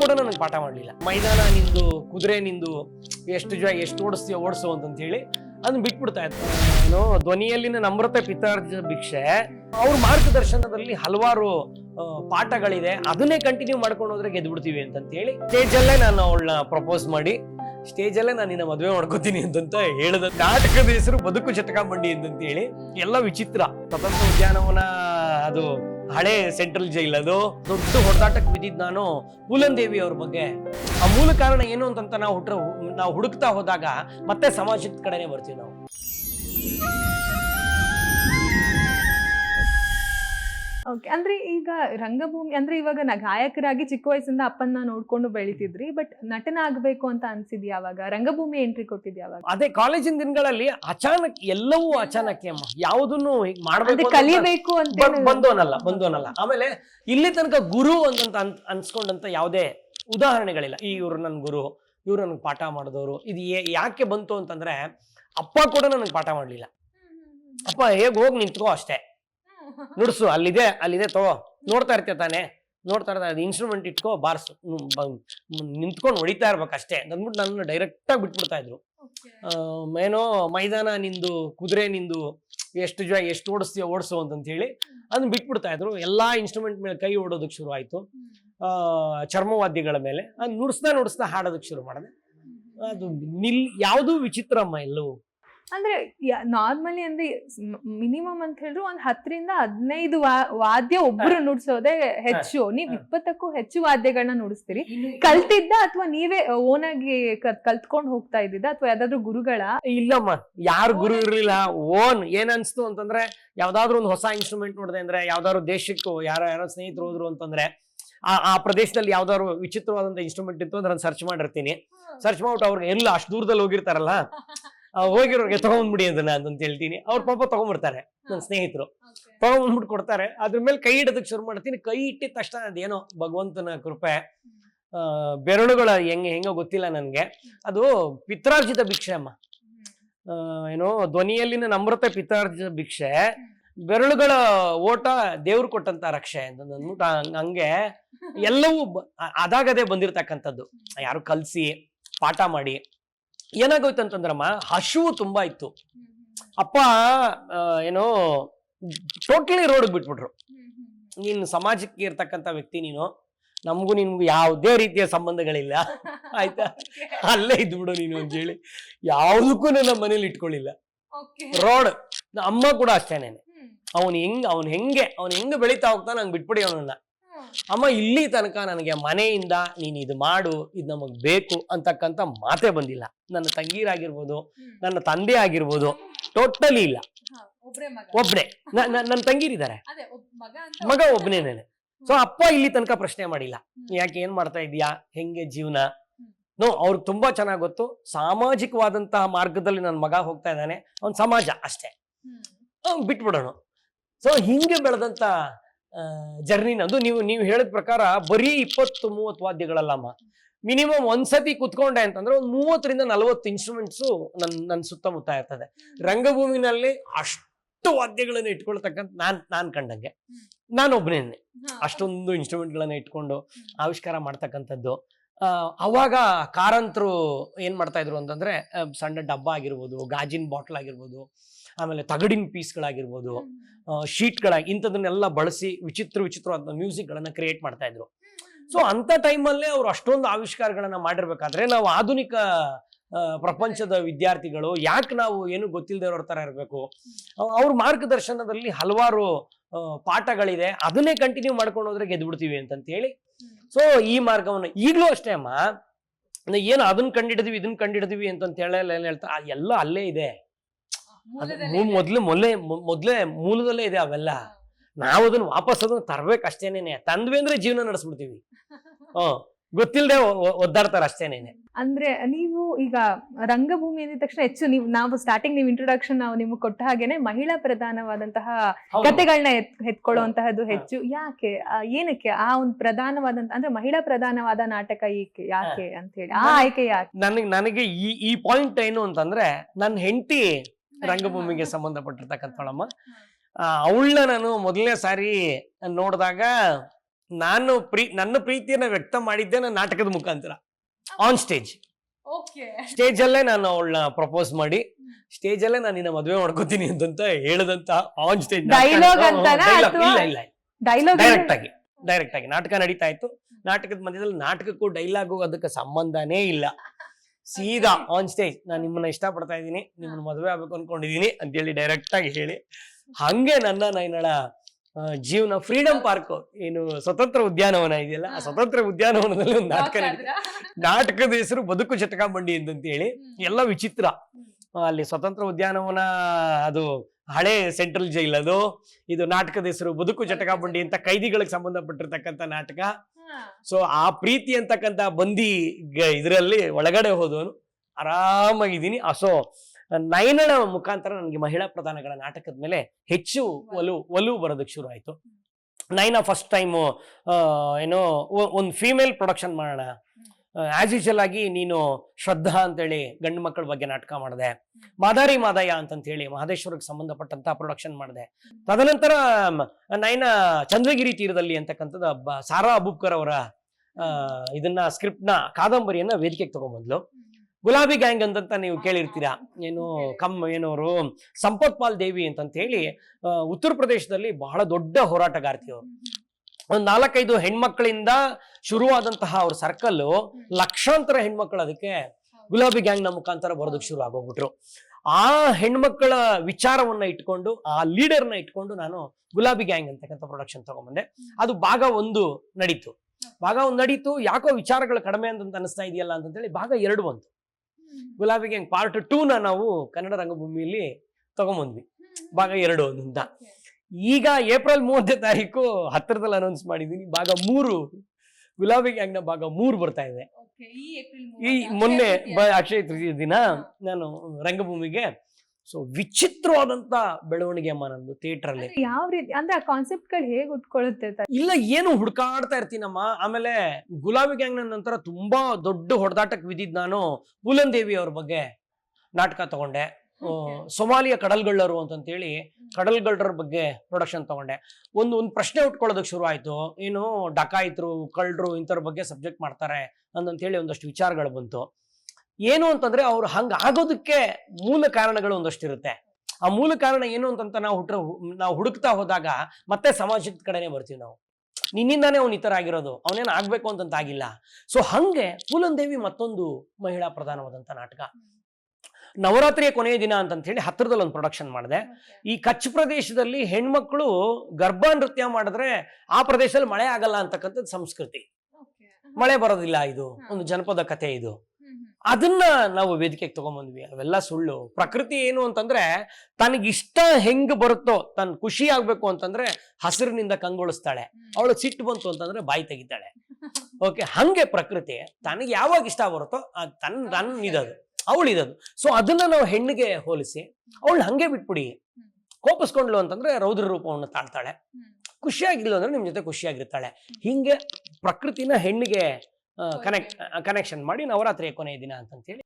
ಕೂಡ ನನಗೆ ಪಾಠ ಮಾಡಲಿಲ್ಲ. ಮೈದಾನ ನಿಂದು, ಕುದುರೆ ನಿಂದು, ಎಷ್ಟು ಜ, ಎಷ್ಟು ಓಡಿಸ್ತೀಯ, ಓಡಿಸು ಅಂತ ಹೇಳಿ ಅದನ್ನ ಬಿಟ್ಬಿಡ್ತಾ ಇತ್ತು ಏನೋ ಧ್ವನಿಯಲ್ಲಿನ ನಮ್ರತೆ ಪಿತಾರ್ಜ ಭಿಕ್ಷೆ. ಅವ್ರ ಮಾರ್ಗದರ್ಶನದಲ್ಲಿ ಹಲವಾರು ಪಾಠಗಳಿದೆ. ಅದನ್ನೇ ಕಂಟಿನ್ಯೂ ಮಾಡ್ಕೊಂಡು ಹೋದ್ರೆ ಗೆದ್ದು ಬಿಡ್ತೀವಿ ಅಂತಂತ ಹೇಳಿ ಸ್ಟೇಜಲ್ಲೇ ನಾನು ಅವಳನ್ನ ಪ್ರಪೋಸ್ ಮಾಡಿ, ಸ್ಟೇಜಲ್ಲೇ ನಾನು ನಿನ್ನ ಮದುವೆ ಮಾಡ್ಕೋತೀನಿ ಅಂತಂತ ಹೇಳಿದ. ನಾಟಕದ ಹೆಸರು ಬದುಕು ಚಟಕಾಮಂಡಿ ಅಂತಂತ ಹೇಳಿ ಎಲ್ಲ ವಿಚಿತ್ರ. ಸ್ವತಂತ್ರ ಉದ್ಯಾನವನ ಅದು ಹಳೆ ಸೆಂಟ್ರಲ್ ಜೈಲ್ ಅದು. ದೊಡ್ಡ ಹೊಡೆದಾಟಕ್ಕೆ ಬಿದ್ದಿದ್ದು ನಾನು ಪೂಲನ್ ದೇವಿ ಅವ್ರ ಬಗ್ಗೆ. ಆ ಮೂಲ ಕಾರಣ ಏನು ಅಂತಂತ ನಾವು ಹುಟ್ಟ ನಾವು ಹುಡುಕ್ತಾ ಹೋದಾಗ ಮತ್ತೆ ಸಮಾಜದ ಕಡೆನೆ ಬರ್ತೀವಿ ನಾವು. ಓಕೆ ಅಂದ್ರೆ ಈಗ ರಂಗಭೂಮಿ ಅಂದ್ರೆ ಇವಾಗ ನಾ ಗಾಯಕರಾಗಿ ಚಿಕ್ಕ ವಯಸ್ಸಿಂದ ಅಪ್ಪನ್ನ ನೋಡ್ಕೊಂಡು ಬೆಳಿತಿದ್ರಿ ಬಟ್ ನಟನ ಆಗ್ಬೇಕು ಅಂತ ಅನ್ಸಿದ್ ಯಾವಾಗ ರಂಗಭೂಮಿ ಎಂಟ್ರಿ ಕೊಟ್ಟಿದ್ ಯಾವಾಗ ಅದೇ ಕಾಲೇಜಿನ ದಿನಗಳಲ್ಲಿ ಅಚಾನಕ್ ಎಲ್ಲವೂ ಅಚಾನಕ್ ಅಮ್ಮ ಯಾವುದನ್ನು ಹೀಗ್ ಮಾಡ್ಬೇಕು ಕಲಿಬೇಕು ಅಂತ ಬ- ಬಂದೋನಲ್ಲ ಬಂದವನಲ್ಲ ಆಮೇಲೆ ಇಲ್ಲಿ ತನಕ ಗುರು ಅಂತ ಅನ್- ಅನ್ಸ್ಕೊಂಡಂತ ಯಾವುದೇ ಉದಾಹರಣೆಗಳಿಲ್ಲ. ಈ ಇವ್ರು ನನ್ನ ಗುರು ಇವ್ರು ನನಗೆ ಪಾಠ ಮಾಡಿದವರು ಇದು ಏ- ಯಾಕೆ ಬಂತು ಅಂತಂದ್ರೆ ಅಪ್ಪ ಕೂಡ ನನಗೆ ಪಾಠ ಮಾಡ್ಲಿಲ್ಲ. ಅಪ್ಪ ಹೇಗೆ ಹೋಗಿ ನಿಂತ್ಕೋ ಅಷ್ಟೇ. ನುಡ್ಸು ಅಲ್ಲಿದೆ ಅಲ್ಲಿದೆ ತಗೋ. ನೋಡ್ತಾ ಇರ್ತೀಯ ತಾನೆ? ನೋಡ್ತಾ ಇರ್ತಾ ಅದು ಇನ್ಸ್ಟ್ರೂಮೆಂಟ್ ಇಟ್ಕೋ ಬಾರ್ಸು. ನಿಂತ್ಕೊಂಡು ಹೊಡಿತಾ ಇರ್ಬೇಕು ಅಷ್ಟೇ. ಅಂದ್ಬಿಟ್ಟು ನನ್ನ ಡೈರೆಕ್ಟಾಗಿ ಬಿಟ್ಬಿಡ್ತಾ ಇದ್ರು. ಏನೋ ಮೈದಾನ ನಿಂದು ಕುದುರೆ ನಿಂದು ಎಷ್ಟು ಜ ಎಷ್ಟು ಓಡಿಸ್ತೀಯ ಓಡಿಸು ಅಂತ ಹೇಳಿ ಅದನ್ನ ಬಿಟ್ಬಿಡ್ತಾ ಇದ್ರು. ಎಲ್ಲಾ ಇನ್ಸ್ಟ್ರೂಮೆಂಟ್ ಮೇಲೆ ಕೈ ಓಡೋದಕ್ಕೆ ಶುರು ಆಯ್ತು. ಆ, ಚರ್ಮವಾದ್ಯಗಳ ಮೇಲೆ. ಅದು ನುಡಿಸ್ತಾ ನುಡಿಸ್ತಾ ಹಾಡೋದಕ್ಕೆ ಶುರು ಮಾಡಿದೆ. ಅದು ನಿಲ್ ಯಾವುದೂ ವಿಚಿತ್ರಮ್ಮ ಎಲ್ಲವೂ ಅಂದ್ರೆ ನಾರ್ಮಲಿ ಅಂದ್ರೆ ಮಿನಿಮಮ್ ಅಂತ ಹೇಳಿದ್ರು ಒಂದ್ ಹತ್ತರಿಂದ ಹದಿನೈದು ವಾ- ವಾದ್ಯ ಒಬ್ರು ನುಡ್ಸೋದೇ ಹೆಚ್ಚು. ನೀವ್. ಇಪ್ಪತ್ತಕ್ಕೂ ಹೆಚ್ಚು ವಾದ್ಯಗಳನ್ನ ನುಡಿಸ್ತೀರಿ. ಕಲ್ತಿದ್ದ ಅಥವಾ ನೀವೇ ಓನ್ ಆಗಿ ಕಲ್ತ್ಕೊಂಡು ಹೋಗ್ತಾ ಇದ್ದಿದ್ದ ಅಥವಾ ಯಾವ್ದಾದ್ರು ಗುರುಗಳ? ಇಲ್ಲಮ್ಮ. ಯಾರು ಗುರು ಇರ್ಲಿಲ್ಲ. ಓನ್ ಏನ್ ಅನ್ಸ್ತು ಅಂತಂದ್ರೆ ಯಾವ್ದಾದ್ರು ಒಂದು ಹೊಸ ಇನ್ಸ್ಟ್ರೂಮೆಂಟ್ ನೋಡಿದೆ ಅಂದ್ರೆ ಯಾವ್ದಾದ್ರು ದೇಶಕ್ಕೂ ಯಾರೋ ಯಾರೋ ಸ್ನೇಹಿತರು ಹೋದ್ರು ಅಂತಂದ್ರೆ ಆ ಆ ಪ್ರದೇಶದಲ್ಲಿ ಯಾವ್ದಾದ್ರು ವಿಚಿತ್ರವಾದಂತ ಇನ್ಸ್ಟ್ರೂಮೆಂಟ್ ಇತ್ತು ಅಂದ್ರೆ ಸರ್ಚ್ ಮಾಡಿರ್ತೀನಿ. ಸರ್ಚ್ ಮಾಡ್ಬಿಟ್ಟು ಅವ್ರಿಗೆ ಎಲ್ಲ? ಅಷ್ಟು ದೂರದಲ್ಲಿ ಹೋಗಿರ್ತಾರಲ್ಲ? ಹೋಗಿರೋರ್ಗೆ ತಗೊಂಡ್ಬಿಡಿ ಅದನ್ನ ಅಂತ ಹೇಳ್ತೀನಿ. ಅವ್ರ ಪಾಪ ತಗೊಂಡ್ಬಿಡ್ತಾರೆ ನನ್ನ ಸ್ನೇಹಿತರು. ತಗೊಂಡ್ಬಿಟ್ಟು ಕೊಡ್ತಾರೆ. ಅದ್ರ ಮೇಲೆ ಕೈ ಇಡೋದಕ್ಕೆ ಶುರು ಮಾಡ್ತೀನಿ. ಕೈ ಇಟ್ಟಿದ ತಕ್ಷಣ ಅದೇನೋ ಭಗವಂತನ ಕೃಪೆ. ಬೆರಳುಗಳ ಹೆಂಗೆ ಹೆಂಗೋ ಗೊತ್ತಿಲ್ಲ ನನಗೆ. ಅದು ಪಿತ್ರಾರ್ಜಿತ ಭಿಕ್ಷೆ ಅಮ್ಮ. ಏನೋ ಧ್ವನಿಯಲ್ಲಿನ ನಮ್ರತೆ ಪಿತ್ರಾರ್ಜಿತ ಭಿಕ್ಷೆ. ಬೆರಳುಗಳ ಓಟ ದೇವ್ರು ಕೊಟ್ಟಂತ ರಕ್ಷೆ ಅಂತ ಅಂದ್ಬಿಟ್ಟು ಹಂಗ್- ಎಲ್ಲವೂ ಅದಾಗದೇ ಬಂದಿರತಕ್ಕಂಥದ್ದು. ಯಾರು ಕಲಸಿ ಪಾಠ ಮಾಡಿ. ಏನಾಗೋಯ್ತು ಅಂತಂದ್ರಮ್ಮ ಹಶುವು ತುಂಬಾ ಇತ್ತು. ಅಪ್ಪ ಏನು ಟೋಟಲಿ ರೋಡ್ ಬಿಟ್ಬಿಟ್ರು. ನೀನು ಸಮಾಜಕ್ಕೆ ಇರ್ತಕ್ಕಂಥ ವ್ಯಕ್ತಿ ನೀನು ನಮಗೂ ನಿನ್ಗೂ ಯಾವುದೇ ರೀತಿಯ ಸಂಬಂಧಗಳಿಲ್ಲ. ಆಯ್ತಾ? ಅಲ್ಲೇ ಇದ್ಬಿಡು ನೀನು ಅಂತ ಹೇಳಿ ಯಾವುದಕ್ಕೂ ನನ್ನ ಮನೇಲಿ ಇಟ್ಕೊಳ್ಳಿಲ್ಲ ರೋಡ್ ಅಮ್ಮ ಕೂಡ ಅಷ್ಟೇನೇನೆ. ಅವನು ಹೆಂಗ್ ಅವ್ನು ಹೆಂಗೆ ಅವ್ನು ಹೆಂಗ್ ಬೆಳೀತಾ ಹೋಗ್ತಾನೆ ನಂಗೆ ಬಿಟ್ಬಿಡಿ ಅವನನ್ನ. ಅಮ್ಮ ಇಲ್ಲಿ ತನಕ ನನಗೆ ಮನೆಯಿಂದ ನೀನು ಇದು ಮಾಡು ಇದು ನಮಗೆ ಬೇಕು ಅಂತಕ್ಕಂಥ ಮಾತೇ ಬಂದಿಲ್ಲ. ನನ್ನ ತಂಗೀರಾಗಿರ್ಬೋದು ನನ್ನ ತಂದೆ ಆಗಿರ್ಬೋದು ಟೋಟಲಿ ಇಲ್ಲ. ಒಬ್ನೇ ನನ್ನ ತಂಗೀರಿದ್ದಾರೆ. ಮಗ ಒಬ್ಬನೇ ಸೊ ಅಪ್ಪ ಇಲ್ಲಿ ತನಕ ಪ್ರಶ್ನೆ ಮಾಡಿಲ್ಲ. ಯಾಕೆ ಏನ್ ಮಾಡ್ತಾ ಇದೀಯಾ ಹೆಂಗೆ ಜೀವನ? ನೋ ಅವ್ರಿಗೆ ತುಂಬಾ ಚೆನ್ನಾಗಿ ಗೊತ್ತು. ಸಾಮಾಜಿಕವಾದಂತಹ ಮಾರ್ಗದಲ್ಲಿ ನನ್ನ ಮಗ ಹೋಗ್ತಾ ಇದ್ದಾನೆ. ಅವ್ನ ಸಮಾಜ ಅಷ್ಟೇ. ಅವ್ನು ಬಿಟ್ಬಿಡೋಣ. ಸೊ ಹಿಂಗೆ ಬೆಳೆದಂತ ಜರ್ನಿ ನಂದು. ನೀವು ನೀವು ಹೇಳಿದ ಪ್ರಕಾರ ಬರೀ ಇಪ್ಪತ್ತು ಮೂವತ್ತು ವಾದ್ಯಗಳಲ್ಲಮ್ಮ. ಮಿನಿಮಮ್ ಒಂದ್ಸತಿ ಕುತ್ಕೊಂಡೆ ಅಂತಂದ್ರೆ ಒಂದು ಮೂವತ್ತರಿಂದ ನಲವತ್ತು ಇನ್ಸ್ಟ್ರೂಮೆಂಟ್ಸು ನನ್ ನನ್ನ ಸುತ್ತಮುತ್ತ ಇರ್ತದೆ. ರಂಗಭೂಮಿನಲ್ಲಿ ಅಷ್ಟು ವಾದ್ಯಗಳನ್ನ ಇಟ್ಕೊಳ್ತಕ್ಕಂಥ ನಾನ್ ನಾನ್ ಕಂಡಂಗೆ. ನಾನು ಒಬ್ಬನೇ ಅಷ್ಟೊಂದು ಇನ್ಸ್ಟ್ರೂಮೆಂಟ್ಗಳನ್ನ ಇಟ್ಕೊಂಡು ಆವಿಷ್ಕಾರ ಮಾಡ್ತಕ್ಕಂಥದ್ದು. ಅವಾಗ ಕಾರಂತರು ಏನ್ ಮಾಡ್ತಾ ಇದ್ರು ಅಂತಂದ್ರೆ ಸಣ್ಣ ಡಬ್ಬ ಆಗಿರ್ಬೋದು ಗಾಜಿನ ಬಾಟ್ಲ್ ಆಗಿರ್ಬೋದು ಆಮೇಲೆ ತಗಡಿನ ಪೀಸ್ಗಳಾಗಿರ್ಬೋದು ಶೀಟ್ಗಳಾಗಿ ಇಂಥದನ್ನೆಲ್ಲ ಬಳಸಿ ವಿಚಿತ್ರ ವಿಚಿತ್ರವಾದ ಮ್ಯೂಸಿಕ್ಗಳನ್ನು ಕ್ರಿಯೇಟ್ ಮಾಡ್ತಾ ಇದ್ರು ಸೊ ಅಂಥ ಟೈಮಲ್ಲೇ ಅವ್ರು ಅಷ್ಟೊಂದು ಆವಿಷ್ಕಾರಗಳನ್ನ ಮಾಡಿರ್ಬೇಕಾದ್ರೆ ನಾವು ಆಧುನಿಕ ಪ್ರಪಂಚದ ವಿದ್ಯಾರ್ಥಿಗಳು ಯಾಕೆ ನಾವು ಏನು ಗೊತ್ತಿಲ್ಲದೆ ಇರೋ ಥರ ಇರಬೇಕು? ಅವ್ರ ಮಾರ್ಗದರ್ಶನದಲ್ಲಿ ಹಲವಾರು ಪಾಠಗಳಿದೆ. ಅದನ್ನೇ ಕಂಟಿನ್ಯೂ ಮಾಡ್ಕೊಂಡು ಹೋದ್ರೆ ಗೆದ್ಬಿಡ್ತೀವಿ ಅಂತಂತ ಹೇಳಿ ಸೊ ಈ ಮಾರ್ಗವನ್ನು ಈಗಲೂ ಅಷ್ಟೇ ಅಮ್ಮ. ಏನು ಅದನ್ನ ಕಂಡಿಡಿದ್ವಿ ಇದನ್ನ ಕಂಡಿಡಿದ್ವಿ ಅಂತಂತ ಹೇಳಿ ಹೇಳ್ತಾ ಎಲ್ಲ ಅಲ್ಲೇ ಇದೆ. ಮೊದ್ಲು ಮೊದಲೇ ಮೊದ್ಲೇ ಮೂಲದಲ್ಲೇ ಇದೆ ಅವೆಲ್ಲ. ನಾವು ಅದನ್ನ ವಾಪಸ್ ಅದನ್ನ ತರ್ಬೇಕಷ್ಟೇನೇನೆ ತಂದ್ವಿ ಅಂದ್ರೆ ಜೀವನ ನಡೆಸ್ಬಿಡ್ತೀವಿ. ಹ್ಮ್. ಗೊತ್ತಿಲ್ಲದೆ ಒದ್ದಾಡ್ತಾರ ಅಷ್ಟೇನೇನೆ ಅಂದ್ರೆ ನೀವು ಈಗ ರಂಗಭೂಮಿ ಅಂದಿದ ತಕ್ಷಣ ಹೆಚ್ಚು ನೀವು ನಾವು ಸ್ಟಾರ್ಟಿಂಗ್ ನೀವು ಇಂಟ್ರೊಡಕ್ಷನ್ ನಾವು ನಿಮ್ಗೆ ಕೊಟ್ಟ ಹಾಗೇನೆ ಮಹಿಳಾ ಪ್ರಧಾನವಾದಂತಹ ಕತೆಗಳನ್ನ ಎತ್ ಎತ್ಕೊಳ್ಳುವಂತಹದ್ದು ಹೆಚ್ಚು. ಯಾಕೆ? ಏನಕ್ಕೆ? ಆ ಒಂದು ಪ್ರಧಾನವಾದಂತ ಅಂದ್ರೆ ಮಹಿಳಾ ಪ್ರಧಾನವಾದ ನಾಟಕ ಈಕೆ ಯಾಕೆ ಅಂತ ಹೇಳಿ. ಆ ಆಯ್ಕೆ ಯಾಕೆ? ನನಗೆ ನನಗೆ ಈ ಈ ಪಾಯಿಂಟ್ ಏನು ಅಂತಂದ್ರೆ ನನ್ನ ಹೆಂಡತಿ ರಂಗಭೂಮಿಗೆ ಸಂಬಂಧಪಟ್ಟಿರ್ತಕ್ಕಂಥವಳಮ್ಮ ಅವಳನ್ನ ನಾನು ಮೊದಲನೇ ಸಾರಿ ನೋಡಿದಾಗ ನಾನು ಪ್ರೀ ನನ್ನ ಪ್ರೀತಿಯನ್ನ ವ್ಯಕ್ತ ಮಾಡಿದ್ದೆ ನಾನು ನಾಟಕದ ಮುಖಾಂತರ. ಆನ್ ಸ್ಟೇಜ್ ಸ್ಟೇಜ್ ಅಲ್ಲೇ ನಾನು ಅವಳನ್ನ ಪ್ರಪೋಸ್ ಮಾಡಿ ಸ್ಟೇಜ್ ಅಲ್ಲೇ ನಾನು ನಿನ್ನ ಮದುವೆ ಮಾಡ್ಕೋತೀನಿ ಅಂತಂತ ಹೇಳದಂತ ಆನ್ ಸ್ಟೇಜ್ ಇಲ್ಲ ಇಲ್ಲ ಡೈರೆಕ್ಟ್ ಆಗಿ ಡೈರೆಕ್ಟ್ ಆಗಿ ನಾಟಕ ನಡೀತಾ ಇತ್ತು. ನಾಟಕದ ಮಧ್ಯದಲ್ಲಿ ನಾಟಕಕ್ಕೂ ಡೈಲಾಗು ಅದಕ್ಕೆ ಸಂಬಂಧನೇ ಇಲ್ಲ. ಸೀದಾ ಆನ್ ಸ್ಟೇಜ್ ನಾನು ನಿಮ್ಮನ್ನ ಇಷ್ಟಪಡ್ತಾ ಇದ್ದೀನಿ. ನಿಮ್ಮನ್ನ ಮದುವೆ ಆಗ್ಬೇಕು ಅನ್ಕೊಂಡಿದೀನಿ ಅಂತೇಳಿ ಡೈರೆಕ್ಟ್ ಆಗಿ ಹೇಳಿ. ಹಂಗೆ ನನ್ನ ನೈನಳ ಜೀವನ ಫ್ರೀಡಂ ಪಾರ್ಕ್ ಏನು ಸ್ವತಂತ್ರ ಉದ್ಯಾನವನ ಇದೆಯಲ್ಲ ಆ ಸ್ವತಂತ್ರ ಉದ್ಯಾನವನದಲ್ಲಿ ಒಂದು ನಾಟಕ ನಾಟಕದ ಹೆಸರು ಬದುಕು ಚಟಕಾಬಂಡಿ ಅಂತ ಹೇಳಿ. ಎಲ್ಲ ವಿಚಿತ್ರ. ಅಲ್ಲಿ ಸ್ವತಂತ್ರ ಉದ್ಯಾನವನ ಅದು ಹಳೆ ಸೆಂಟ್ರಲ್ ಜೈಲ್ ಅದು. ಇದು ನಾಟಕದ ಹೆಸರು ಬದುಕು ಚಟಕಾಬಂಡಿ ಅಂತ ಕೈದಿಗಳಿಗೆ ಸಂಬಂಧಪಟ್ಟಿರ್ತಕ್ಕಂಥ ನಾಟಕ. ಸೊ ಆ ಪ್ರೀತಿ ಅಂತಕ್ಕಂಥ ಬಂದಿ ಇದರಲ್ಲಿ ಒಳಗಡೆ ಹೋದವನು ಆರಾಮಾಗಿದ್ದೀನಿ. ಸೊ ನೈನನ ಮುಖಾಂತರ ನನಗೆ ಮಹಿಳಾ ಪ್ರಧಾನಗಳ ನಾಟಕದ ಮೇಲೆ ಹೆಚ್ಚು ಒಲು ಒಲವು ಬರೋದಕ್ಕೆ ಶುರು ಆಯಿತು. ನೈನ ಫಸ್ಟ್ ಟೈಮು ಏನೋ ಒಂದು ಫೀಮೇಲ್ ಪ್ರೊಡಕ್ಷನ್ ಮಾಡೋಣ. ಆಸ್ ಯೂಶಲ್ ಆಗಿ ನೀನು ಶ್ರದ್ಧಾ ಅಂತೇಳಿ ಗಂಡು ಮಕ್ಕಳ ಬಗ್ಗೆ ನಾಟಕ ಮಾಡಿದೆ. ಮಾದಾರಿ ಮಾದಯ್ಯ ಅಂತಂತ ಹೇಳಿ ಮಹದೇಶ್ವರಕ್ಕೆ ಸಂಬಂಧಪಟ್ಟಂತ ಪ್ರೊಡಕ್ಷನ್ ಮಾಡಿದೆ. ತದನಂತರ ನೈನ ಚಂದ್ರಗಿರಿ ತೀರದಲ್ಲಿ ಅಂತಕ್ಕಂಥದ್ದು ಸಾರಾ ಅಬೂಬ್ಕರ್ ಅವರ ಇದನ್ನ ಸ್ಕ್ರಿಪ್ಟ್ನ ಕಾದಂಬರಿಯನ್ನ ವೇದಿಕೆಗೆ ತಗೊಂಬಂದ್ಲು. ಗುಲಾಬಿ ಗ್ಯಾಂಗ್ ಅಂತಂತ ನೀವು ಕೇಳಿರ್ತೀರಾ? ಏನು ಕಮ್ ಏನವರು ಸಂಪತ್ ಪಾಲ್ ದೇವಿ ಅಂತಂತ ಹೇಳಿ ಉತ್ತರ ಪ್ರದೇಶದಲ್ಲಿ ಬಹಳ ದೊಡ್ಡ ಹೋರಾಟಗಾರ್ತಿ ಅವರು. ಒಂದ್ ನಾಲ್ಕೈದು ಹೆಣ್ಮಕ್ಳಿಂದ ಶುರುವಾದಂತಹ ಅವ್ರ ಸರ್ಕಲ್ ಲಕ್ಷಾಂತರ ಹೆಣ್ಮಕ್ಳು ಅದಕ್ಕೆ ಗುಲಾಬಿ ಗ್ಯಾಂಗ್ನ ಮುಖಾಂತರ ಬರೋದಕ್ಕೆ ಶುರು ಆಗೋಗ್ಬಿಟ್ರು. ಆ ಹೆಣ್ಮಕ್ಕಳ ವಿಚಾರವನ್ನ ಇಟ್ಕೊಂಡು, ಆ ಲೀಡರ್ನ ಇಟ್ಕೊಂಡು ನಾನು ಗುಲಾಬಿ ಗ್ಯಾಂಗ್ ಅಂತಕ್ಕಂಥ ಪ್ರೊಡಕ್ಷನ್ ತಗೊಂಡ್ಬಂದೆ ಅದು ಭಾಗ ಒಂದು ನಡೀತು. ಭಾಗ ಒಂದು ನಡೀತು, ಯಾಕೋ ವಿಚಾರಗಳು ಕಡಿಮೆ ಅಂತ ಅನಿಸ್ತಾ ಇದೆಯಲ್ಲ ಅಂತಂತೇಳಿ ಭಾಗ ಎರಡು ಬಂತು. ಗುಲಾಬಿ ಗ್ಯಾಂಗ್ ಪಾರ್ಟ್ ಟೂನ ನಾವು ಕನ್ನಡ ರಂಗಭೂಮಿಯಲ್ಲಿ ತಗೊಂಬಂದ್ವಿ. ಭಾಗ ಎರಡು ಅಂತ. ಈಗ ಏಪ್ರಿಲ್ ಮೂವತ್ತನೇ ತಾರೀಕು ಹತ್ತಿರದಲ್ಲಿ ಅನೌನ್ಸ್ ಮಾಡಿದ್ದೀನಿ ಭಾಗ ಮೂರು ಗುಲಾಬಿ ಗ್ಯಾಂಗ್ನ ಭಾಗ ಮೂರು ಬರ್ತಾ ಇದೆ. ಈ ಮೊನ್ನೆ ಅಕ್ಷಯ ತೃತೀಯ ದಿನ ನಾನು ರಂಗಭೂಮಿಗೆ. ಸೊ ವಿಚಿತ್ರವಾದಂತ ಬೆಳವಣಿಗೆ ಅಮ್ಮ ನಂದು ಥಿಯೇಟರ್ ಅಲ್ಲಿ. ಯಾವ ರೀತಿ ಅಂದ್ರೆ ಆ ಕಾನ್ಸೆಪ್ಟ್ಗಳು ಹೇಗೆ ಉಟ್ಕೊಳ್ಳುತ್ತೆ ಇಲ್ಲ ಏನು ಹುಡ್ಕಾಡ್ತಾ ಇರ್ತೀನಮ್ಮ. ಆಮೇಲೆ ಗುಲಾಬಿ ಗ್ಯಾಂಗ್ ನಂತರ ತುಂಬಾ ದೊಡ್ಡ ಹೊಡೆದಾಟಕ್ಕೆ ಬಿದ್ದಿದ್ ನಾನು ಪೂಲನ್ ದೇವಿ ಅವ್ರ ಬಗ್ಗೆ ನಾಟಕ ತಗೊಂಡೆ. ಸೊಮಾಲಿಯ ಕಡಲ್ಗಳ್ಳರು ಅಂತಂತೇಳಿ ಕಡಲ್ಗಳ್ಳರ ಬಗ್ಗೆ ಪ್ರೊಡಕ್ಷನ್ ತಗೊಂಡೆ. ಒಂದು ಒಂದು ಪ್ರಶ್ನೆ ಉಟ್ಕೊಳ್ಳೋದಕ್ಕೆ ಶುರು ಆಯ್ತು. ಏನು ಡಕಾಯಿತರು ಕಳ್ಳರು ಇಂಥವ್ರ ಬಗ್ಗೆ ಸಬ್ಜೆಕ್ಟ್ ಮಾಡ್ತಾರೆ ಅಂತಂತೇಳಿ ಒಂದಷ್ಟು ವಿಚಾರಗಳು ಬಂತು. ಏನು ಅಂತಂದ್ರೆ ಅವ್ರು ಹಂಗ ಆಗೋದಕ್ಕೆ ಮೂಲ ಕಾರಣಗಳು ಒಂದಷ್ಟು ಇರುತ್ತೆ ಆ ಮೂಲ ಕಾರಣ ಏನು ಅಂತಂತ ನಾವು ಹುಟ್ಟ ನಾವು ಹುಡುಕ್ತಾ ಹೋದಾಗ ಮತ್ತೆ ಸಮಾಜದ ಕಡೆನೆ ಬರ್ತೀವಿ ನಾವು. ನಿನ್ನಿಂದಾನೇ ಅವ್ನು ಈ ಥರ ಆಗಿರೋದು. ಅವನೇನು ಆಗ್ಬೇಕು ಅಂತಂತ ಆಗಿಲ್ಲ. ಸೊ ಹಂಗೆ ಪೂಲನ್ ದೇವಿ ಮತ್ತೊಂದು ಮಹಿಳಾ ಪ್ರಧಾನವಾದಂಥ ನಾಟಕ. ನವರಾತ್ರಿಯ ಕೊನೆಯ ದಿನ ಅಂತ ಹೇಳಿ ಹತ್ತಿರದಲ್ಲಿ ಒಂದು ಪ್ರೊಡಕ್ಷನ್ ಮಾಡಿದೆ. ಈ ಕಚ್ ಪ್ರದೇಶದಲ್ಲಿ ಹೆಣ್ಮಕ್ಳು ಗರ್ಭ ನೃತ್ಯ ಮಾಡಿದ್ರೆ ಆ ಪ್ರದೇಶದಲ್ಲಿ ಮಳೆ ಆಗಲ್ಲ ಅಂತಕ್ಕಂಥದ್ದು ಸಂಸ್ಕೃತಿ. ಮಳೆ ಬರೋದಿಲ್ಲ ಇದು ಒಂದು ಜನಪದ ಕಥೆ ಇದು. ಅದನ್ನ ನಾವು ವೇದಿಕೆಗೆ ತಗೊಂಬಂದ್ವಿ ಅವೆಲ್ಲ ಸುಳ್ಳು. ಪ್ರಕೃತಿ ಏನು ಅಂತಂದ್ರೆ ತನಗಿಷ್ಟ ಹೆಂಗ್ ಬರುತ್ತೋ ತನ್ ಖುಷಿ ಆಗ್ಬೇಕು ಅಂತಂದ್ರೆ ಹಸಿರಿನಿಂದ ಕಂಗೊಳಿಸ್ತಾಳೆ. ಅವಳು ಸಿಟ್ಟು ಬಂತು ಅಂತಂದ್ರೆ ಬಾಯಿ ತೆಗಿತಾಳೆ. ಓಕೆ ಹಂಗೆ ಪ್ರಕೃತಿ ತನಗೆ ಯಾವಾಗ ಇಷ್ಟ ಬರುತ್ತೋ ತನ್ನ ತನ್ನ ಇದದು. ಅವಳು ಇದದು ಸೊ ಅದನ್ನ ನಾವು ಹೆಣ್ಣಿಗೆ ಹೋಲಿಸಿ ಅವಳು ಹಂಗೆ ಬಿಟ್ಬಿಡಿ. ಕೋಪಿಸ್ಕೊಂಡ್ಲು ಅಂತಂದ್ರೆ ರೌದ್ರ ರೂಪವನ್ನು ತಾಳ್ತಾಳೆ. ಖುಷಿಯಾಗಿಲ್ಲ ಅಂದ್ರೆ ನಿಮ್ ಜೊತೆ ಖುಷಿಯಾಗಿರ್ತಾಳೆ. ಹಿಂಗೆ ಪ್ರಕೃತಿನ ಹೆಣ್ಣಿಗೆ ಕನೆಕ್ಟ್ ಕನೆಕ್ಷನ್ ಮಾಡಿ ನವರಾತ್ರಿಯ ಕೊನೆಯ ದಿನ ಅಂತಂತೇಳಿ.